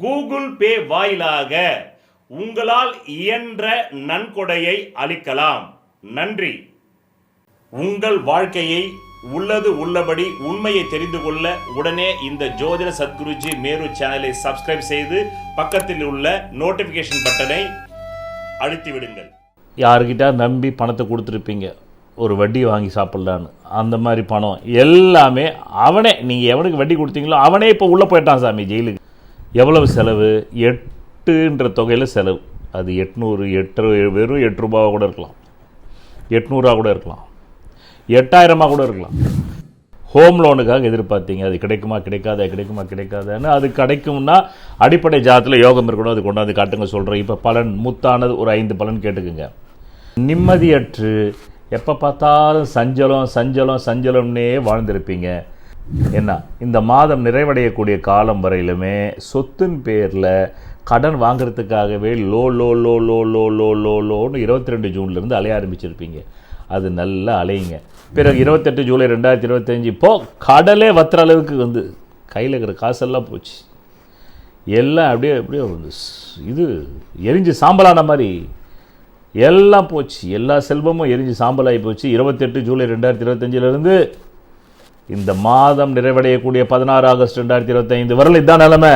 Google Pay வாயிலாக உங்களால் இயன்ற நன்கொடையை அளிக்கலாம். நன்றி. உங்கள் வாழ்க்கையை உள்ளது உள்ளபடி உண்மையை தெரிந்து கொள்ள உடனே இந்த ஜோதிட சத்குருஜி மேரு சேனலை சப்ஸ்கிரைப் செய்து பக்கத்தில் உள்ள நோட்டிஃபிகேஷன் பட்டனை அழுத்தி விடுங்கள் யாருக்கிட்ட நம்பி பணத்தை கொடுத்துருப்பீங்க? ஒரு வட்டி வாங்கி சாப்பிட்லான்னு. அந்த மாதிரி பணம் எல்லாமே அவனே. நீங்கள் எவனுக்கு வட்டி கொடுத்தீங்களோ அவனே இப்போ உள்ளே போயிட்டான் சாமி ஜெயிலுக்கு. எவ்வளவு செலவு? எட்டுன்ற தொகையில் செலவு. அது எட்நூறு எட்டு வெறும் எட்டு ரூபாவாக கூட இருக்கலாம். எட்நூறுரூவா கூட இருக்கலாம். எட்டாயிரமா கூட இருக்கலாம். ஹோம் லோனுக்காக எதிர்பார்த்தீங்க. அது கிடைக்குமா கிடைக்காதா கிடைக்குமா கிடைக்காதான்னு அது கிடைக்கும்னா அடிப்படை ஜாதத்தில் யோகம் இருக்கணும். அது கொண்டாந்து காட்டுங்க சொல்கிறேன் இப்போ பலன் முத்தானது ஒரு ஐந்து பலன் கேட்டுக்குங்க. நிம்மதியற்று எப்போ பார்த்தாலும் சஞ்சலம் சஞ்சலம் சஞ்சலம்னே வாழ்ந்திருப்பீங்க. என்ன? இந்த மாதம் நிறைவடையக்கூடிய காலம் வரையிலுமே சொத்தின் பேரில் கடன் வாங்குறதுக்காகவே லோ லோ லோ லோ லோ லோ லோ லோன்னு இருபத்தி ரெண்டு ஜூன்லேருந்து அலைய ஆரம்பிச்சிருப்பீங்க. அது நல்லா அலையுங்க பிறகு இருபத்தெட்டு ஜூலை ரெண்டாயிரத்தி இருபத்தஞ்சி இப்போது கடலே வத்துற அளவுக்கு வந்து கையில் இருக்கிற காசெல்லாம் போச்சு. எல்லாம் அப்படியே அப்படியே வந்து இது எரிஞ்சு சாம்பலான மாதிரி எல்லாம் போச்சு. எல்லா செல்வமும் எரிஞ்சு சாம்பலாகி போச்சு. இருபத்தெட்டு ஜூலை ரெண்டாயிரத்தி இருபத்தஞ்சிலேருந்து இந்த மாதம் நிறைவடையக்கூடிய பதினாறு ஆகஸ்ட் ரெண்டாயிரத்தி இருபத்தைந்து வரல இதுதான் நிலைமை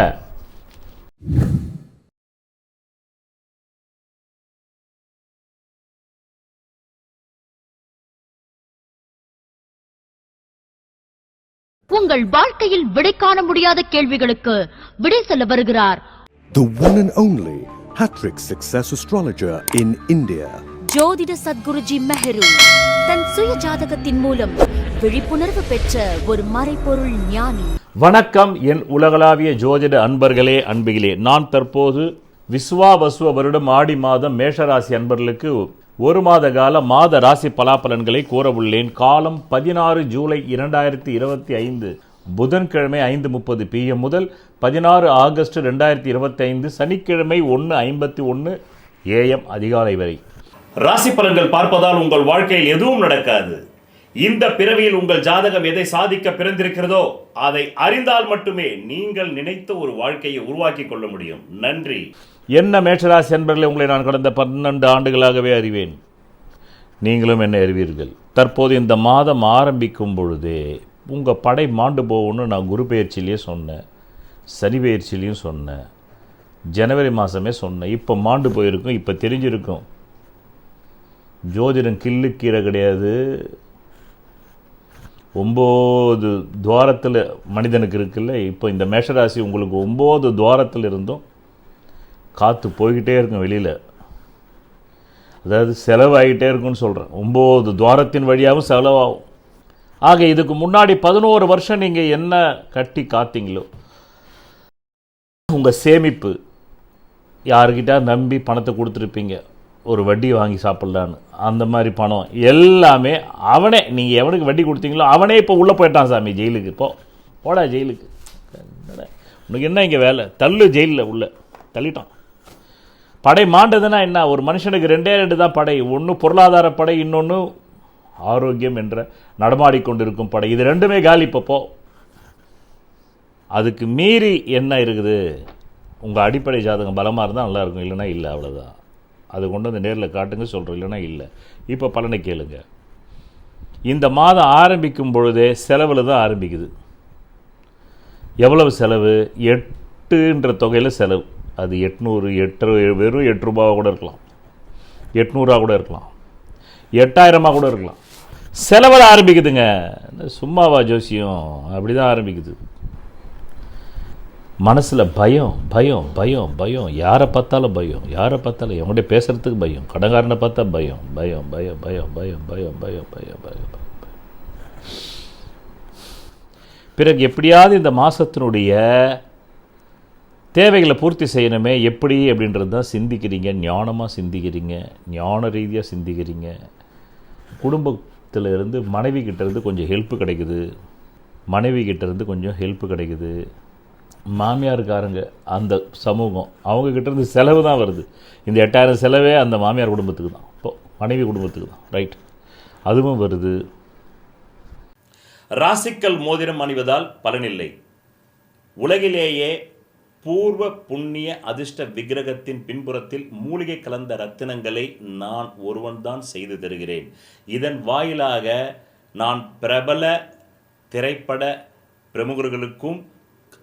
உங்கள் வாழ்க்கையில் விடை காண முடியாத கேள்விகளுக்கு விடை சொல்ல வருகிறார் The one and only Hattrick Success Astrologer in India. ஜோதிட சத்குருஜி மெஹரு தன் சுய ஜாதகத்தின் மூலம் விழிப்புணர்வு பெற்ற ஒரு மறைபொருள் ஞானி. வணக்கம் என் உலகளாவிய ஜோதிட அன்பர்களே அன்பிகளே. நான் தற்போது விஸ்வாவசுவ வருடம் ஆடி மாதம் மேஷராசி அன்பர்களுக்கு ஒரு மாத கால மாத ராசி பலாபலன்களை கூறவுள்ளேன். காலம் பதினாறு ஜூலை இரண்டாயிரத்தி இருபத்தி ஐந்து புதன்கிழமை ஐந்து முப்பது பிஎம் முதல் பதினாறு ஆகஸ்ட் ரெண்டாயிரத்தி இருபத்தைந்து சனிக்கிழமை ஒன்று ஐம்பத்தி ஒன்று ஏஎம் அதிகாலை வரை. ராசி பலன்கள் பார்ப்பதால் உங்கள் வாழ்க்கையில் எதுவும் நடக்காது. இந்த பிறவியில் உங்கள் ஜாதகம் எதை சாதிக்க பிறந்திருக்கிறதோ அதை அறிந்தால் மட்டுமே நீங்கள் நினைத்த ஒரு வாழ்க்கையை உருவாக்கி கொள்ள முடியும். நன்றி. என்ன மேஷராசி என்பர்களை உங்களை நான் கடந்த பன்னெண்டு ஆண்டுகளாகவே அறிவேன். நீங்களும் என்னை அறிவீர்கள். தற்போது இந்த மாதம் ஆரம்பிக்கும் பொழுதே உங்கள் படை மாண்டு போகும்னு நான் குரு பயிற்சியிலேயே சொன்னேன் சனி பயிற்சியிலையும் சொன்னேன் ஜனவரி மாதமே சொன்னேன். இப்போ மாண்டு போயிருக்கும் இப்போ தெரிஞ்சிருக்கும். ஜோதிடம் கில்லுக்கீரை கிடையாது. ஒம்பது துவாரத்தில் மனிதனுக்கு இருக்குல்ல இப்போ இந்த மேஷராசி உங்களுக்கு ஒம்பது துவாரத்தில் இருந்தும் காற்று போய்கிட்டே இருக்கும் வெளியில். அதாவது செலவாகிட்டே இருக்கும்னு சொல்கிறேன் ஒம்பது துவாரத்தின் வழியாகவும் செலவாகும். ஆக இதுக்கு முன்னாடி பதினோரு வருஷம் நீங்கள் என்ன கட்டி காத்தீங்களோ உங்கள் சேமிப்பு யாருக்கிட்ட நம்பி பணத்தை கொடுத்துருப்பீங்க ஒரு வட்டி வாங்கி சாப்பிட்லான்னு. அந்த மாதிரி பணம் எல்லாமே அவனே நீங்கள் எவனுக்கு வட்டி கொடுத்தீங்களோ அவனே இப்போ உள்ளே போயிட்டான் சாமி ஜெயிலுக்கு. இப்போ போடா ஜெயிலுக்கு. உனக்கு என்ன இங்கே வேலை? தள்ளு ஜெயிலில் உள்ள. தள்ளிட்டான். படை மாண்டதுன்னா என்ன? ஒரு மனுஷனுக்கு ரெண்டே ரெண்டு தான் படை. ஒன்று பொருளாதார படை இன்னொன்று ஆரோக்கியம் என்ற நடமாடிக்கொண்டிருக்கும் படை. இது ரெண்டுமே காலி இப்போ அதுக்கு மீறி என்ன இருக்குது? உங்கள் அடிப்படை ஜாதகம் பலமாக இருந்தால் நல்லாயிருக்கும் இல்லைன்னா இல்லை அவ்வளோதான் அது கொண்டு வந்து நேரில் காட்டுங்க சொல்கிறோம் இல்லைன்னா இல்லை. இப்போ பலனை கேளுங்க. இந்த மாதம் ஆரம்பிக்கும் பொழுதே செலவில் தான் ஆரம்பிக்குது. எவ்வளவு செலவு? எட்டுன்ற தொகையில் செலவு. அது எட்நூறு எட்டு வெறும் எட்டு ரூபாவாக கூட இருக்கலாம். எட்நூறுவா கூட இருக்கலாம். எட்டாயிரமா கூட இருக்கலாம். செலவில் ஆரம்பிக்குதுங்க. சும்மாவா ஜோசியம்? அப்படி தான் ஆரம்பிக்குது. மனசில் பயம் பயம் பயம் பயம் யாரை பார்த்தாலும் பயம் யாரை பார்த்தாலும் எவங்கள்ட்ட பேசுகிறதுக்கு பயம் கடங்காரனை பார்த்தா பயம் பயம் பயம் பயம் பயம் பயம் பயம் பயம் பயம் பயம் பிறகு எப்படியாவது இந்த மாதத்தினுடைய தேவைகளை பூர்த்தி செய்யணுமே எப்படி அப்படின்றது தான் சிந்திக்கிறீங்க ஞானமாக சிந்திக்கிறீங்க ஞான ரீதியாக சிந்திக்கிறீங்க குடும்பத்தில் இருந்து மனைவி கிட்டேருந்து கொஞ்சம் ஹெல்ப் கிடைக்குது மனைவி கிட்டேருந்து கொஞ்சம் ஹெல்ப் கிடைக்குது மாமியாருக்காரங்க அந்த சமூகம் அவங்கக்கிட்ட இருந்து செலவு தான் வருது. இந்த எட்டாயிரம் செலவே அந்த மாமியார் குடும்பத்துக்கு தான். இப்போ மனைவி குடும்பத்துக்கு தான். ரைட் அதுவும் வருது. ராசிக்கல் மோதிரம் அணிவதால் பலனில்லை. உலகிலேயே பூர்வ புண்ணிய அதிர்ஷ்ட விக்கிரகத்தின் பின்புறத்தில் மூலிகை கலந்த ரத்தினங்களை நான் ஒருவன்தான் செய்து தருகிறேன். இதன் வாயிலாக நான் பிரபல திரைப்பட பிரமுகர்களுக்கும்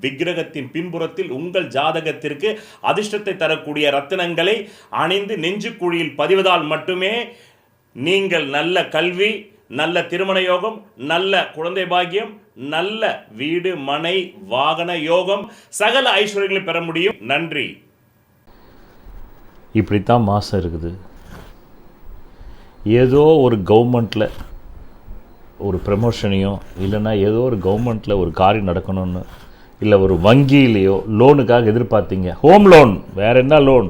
விக்கிரகத்தின் பின்புறத்தில் உங்கள் ஜாதகத்திற்கு அதிர்ஷ்டத்தை தரக்கூடிய ரத்தினங்களை அணிந்து நெஞ்சுக்குழியில் பதிவதால் மட்டுமே நீங்கள் நல்ல கல்வி நல்ல திருமண யோகம் நல்ல குழந்தை பாக்கியம் நல்ல வீடு மனை வாகன யோகம் சகல ஐஸ்வர்யங்களை பெற முடியும். நன்றி. இப்படித்தான் மாதம் இருக்குது. ஏதோ ஒரு கவர்மெண்ட்டில் ஒரு ப்ரமோஷனையும் இல்லைன்னா ஏதோ ஒரு கவர்மெண்ட்டில் ஒரு காரியம் நடக்கணும்னு இல்லை ஒரு வங்கியிலேயோ லோனுக்காக எதிர்பார்த்தீங்க. ஹோம் லோன் வேறு என்ன லோன்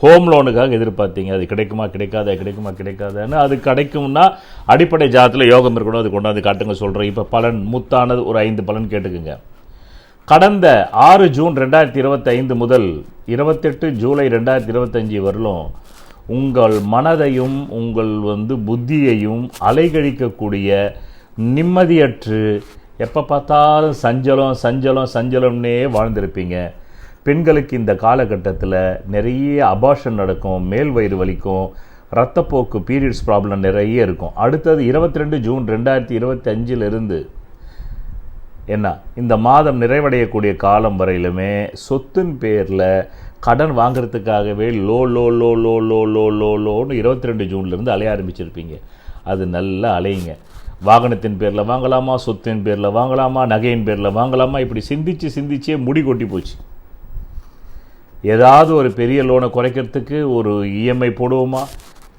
ஹோம் லோனுக்காக எதிர்பார்த்தீங்க. அது கிடைக்குமா கிடைக்காதா கிடைக்குமா கிடைக்காதான்னு அது கிடைக்கும்னா அடிப்படை ஜாதத்தில் யோகம் இருக்கணும் அது கொண்டாந்து காட்டுங்க சொல்கிறேன் இப்போ பலன் முத்தானது ஒரு ஐந்து பலன் கேட்டுக்குங்க. கடந்த ஆறு ஜூன் ரெண்டாயிரத்தி இருபத்தைந்து முதல் இருபத்தெட்டு ஜூலை ரெண்டாயிரத்தி இருபத்தஞ்சி வரலும் உங்கள் மனதையும் உங்கள் வந்து புத்தியையும் அலைகழிக்கக்கூடிய நிம்மதியற்று எப்போ பார்த்தாலும் சஞ்சலம் சஞ்சலம் சஞ்சலம்னே வாழ்ந்திருப்பீங்க. பெண்களுக்கு இந்த காலகட்டத்தில் நிறைய அபாஷன் நடக்கும் மேல் வயிறு வலிக்கும் ரத்தப்போக்கு பீரியட்ஸ் ப்ராப்ளம் நிறைய இருக்கும். அடுத்தது இருபத்தி ரெண்டு ஜூன் ரெண்டாயிரத்தி இருபத்தி அஞ்சிலிருந்து என்ன? இந்த மாதம் நிறைவடையக்கூடிய காலம் வரையிலுமே சொத்தின் பேரில் கடன் வாங்குறதுக்காகவே லோ லோ லோ லோ லோ லோ லோ லோன்னு இருபத்தி ரெண்டு ஜூன்லேருந்து அலைய ஆரம்பிச்சிருப்பீங்க. அது நல்லா அலையுங்க. வாகனத்தின் பேரில் வாங்கலாமா சொத்தின் பேரில் வாங்கலாமா நகையின் பேரில் வாங்கலாமா? இப்படி சிந்திச்சு சிந்திச்சே முடி கொட்டி போச்சு. ஏதாவது ஒரு பெரிய லோனை குறைக்கிறதுக்கு ஒரு இஎம்ஐ போடுவோமா?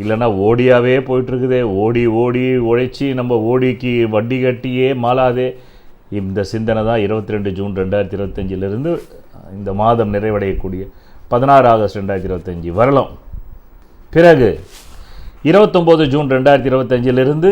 இல்லைன்னா ஓடியாவே போயிட்டுருக்குதே. ஓடி ஓடி உழைச்சி நம்ம ஓடிக்கு வட்டி கட்டியே மாலாதே இந்த சிந்தனை தான் இருபத்தி ரெண்டு ஜூன் ரெண்டாயிரத்தி இருபத்தஞ்சிலிருந்து இந்த மாதம் நிறைவடையக்கூடிய பதினாறு ஆகஸ்ட் ரெண்டாயிரத்தி இருபத்தஞ்சி வரலாம். பிறகு இருபத்தொம்போது ஜூன் ரெண்டாயிரத்தி இருபத்தஞ்சிலிருந்து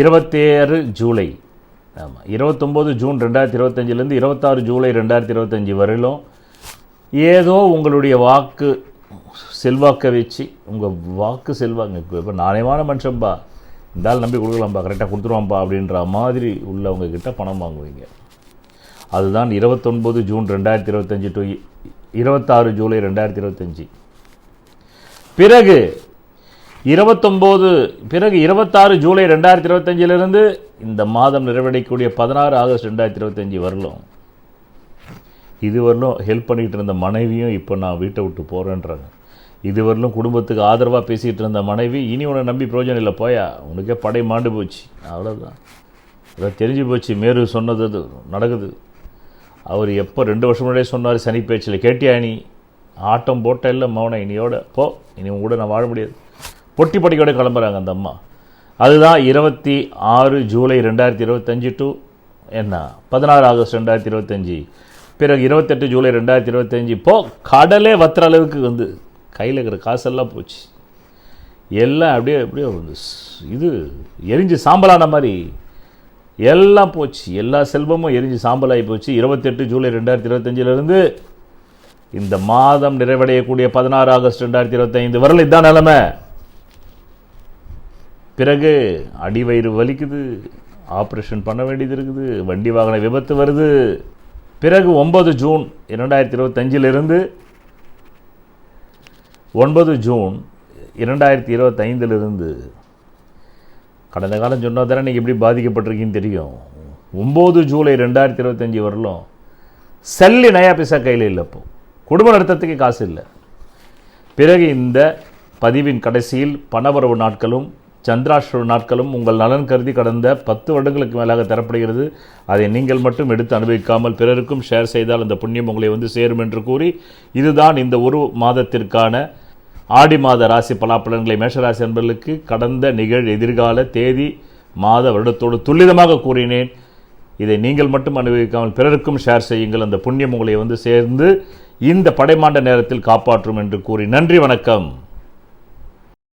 இருபத்தேழு ஜூலை. ஆமாம் இருபத்தொம்போது ஜூன் ரெண்டாயிரத்தி இருபத்தஞ்சிலேருந்து இருபத்தாறு ஜூலை ரெண்டாயிரத்தி இருபத்தஞ்சி வரையிலும் ஏதோ உங்களுடைய வாக்கு செல்வாக்கை வச்சு உங்கள் வாக்கு செல்வாங்க. இப்போ நாணயமான மனுஷன்பா? இருந்தாலும் நம்பி கொடுக்கலாம்ப்பா கரெக்டாக கொடுத்துருவாம்ப்பா அப்படின்ற மாதிரி உள்ளவங்கக்கிட்ட பணம் வாங்குவீங்க. அதுதான் இருபத்தொன்பது ஜூன் ரெண்டாயிரத்தி இருபத்தஞ்சி டு இருபத்தாறு ஜூலை ரெண்டாயிரத்தி இருபத்தஞ்சி. பிறகு இருபத்தொம்போது பிறகு இருபத்தாறு ஜூலை ரெண்டாயிரத்தி இருபத்தஞ்சிலிருந்து இந்த மாதம் நிறைவடையக்கூடிய பதினாறு ஆகஸ்ட் ரெண்டாயிரத்தி இருபத்தஞ்சி வரலும். இதுவரையிலும் ஹெல்ப் பண்ணிகிட்டு இருந்த மனைவியும் இப்போ நான் வீட்டை விட்டு போகிறேன்றாங்க இது குடும்பத்துக்கு ஆதரவாக பேசிகிட்டு இருந்த மனைவி இனி உன்னை நம்பி பிரயோஜனம் இல்லை போயா? உனக்கே படை மாண்டு போச்சு. அவ்வளோதான் அதை தெரிஞ்சு போச்சு. மேரு சொன்னது அது நடக்குது. அவர் எப்போ ரெண்டு வருஷம் முன்னாடியே சொன்னார் சனி பேச்சில் கேட்டியா நீ? ஆட்டம் போட்ட இல்லை மௌன இனியோட போ. இனி உன் கூட நான் வாழ முடியாது. பொட்டி பொட்டிக்கோட கிளம்புறாங்க அந்த அம்மா. அதுதான் இருபத்தி ஆறு ஜூலை ரெண்டாயிரத்தி இருபத்தஞ்சி டு என்ன? பதினாறு ஆகஸ்ட் ரெண்டாயிரத்தி இருபத்தஞ்சி. பிறகு இருபத்தெட்டு ஜூலை ரெண்டாயிரத்தி இருபத்தஞ்சி. போ கடலே வத்துற அளவுக்கு வந்து கையில் இருக்கிற காசெல்லாம் போச்சு. எல்லாம் அப்படியே அப்படியே வந்து இது எரிஞ்சு சாம்பலான மாதிரி எல்லாம் போச்சு. எல்லா செல்வமும் எரிஞ்சு சாம்பலாகி போச்சு. இருபத்தெட்டு ஜூலை ரெண்டாயிரத்தி இருபத்தஞ்சிலிருந்து இந்த மாதம் நிறைவடையக்கூடிய பதினாறு ஆகஸ்ட் ரெண்டாயிரத்தி இருபத்தைந்து. வரல இதுதான் நிலமை. பிறகு அடிவயிறு வலிக்குது ஆப்ரேஷன் பண்ண வேண்டியது இருக்குது வண்டி வாகன விபத்து வருது. பிறகு ஒன்பது ஜூன் இரண்டாயிரத்தி இருபத்தஞ்சிலிருந்து ஒன்பது ஜூன் இரண்டாயிரத்தி இருபத்தைந்திலிருந்து கடந்த காலம் சொன்னால் தானே நீங்கள் எப்படி பாதிக்கப்பட்டிருக்கீங்கன்னு தெரியும். ஒம்பது ஜூலை ரெண்டாயிரத்தி இருபத்தஞ்சி வரலும் செல்லி நயா பைசா கையில் இல்லை இப்போ. குடும்ப நடத்தத்துக்கு காசு இல்லை. பிறகு இந்த பதிவின் கடைசியில் பணவரவு நாட்களும் சந்திராஷ்டம நாட்களும் உங்கள் நலன் கருதி கடந்த பத்து வருடங்களுக்கு மேலாக தரப்படுகிறது. அதை நீங்கள் மட்டும் எடுத்து அனுபவிக்காமல் பிறருக்கும் ஷேர் செய்தால் அந்த புண்ணியம் உங்களை வந்து சேரும் என்று கூறி இதுதான் இந்த ஒரு மாதத்திற்கான ஆடி மாத ராசி பலாப்பலன்களை மேஷராசி அன்பர்களுக்கு கடந்த நிகழ் எதிர்கால தேதி மாத வருடத்தோடு துல்லிதமாக கூறினேன். இதை நீங்கள் மட்டும் அனுபவிக்காமல் பிறருக்கும் ஷேர் செய்யுங்கள். அந்த புண்ணியம் உங்களை வந்து சேர்ந்து இந்த படைமாண்ட நேரத்தில் காப்பாற்றும் என்று கூறி நன்றி வணக்கம்.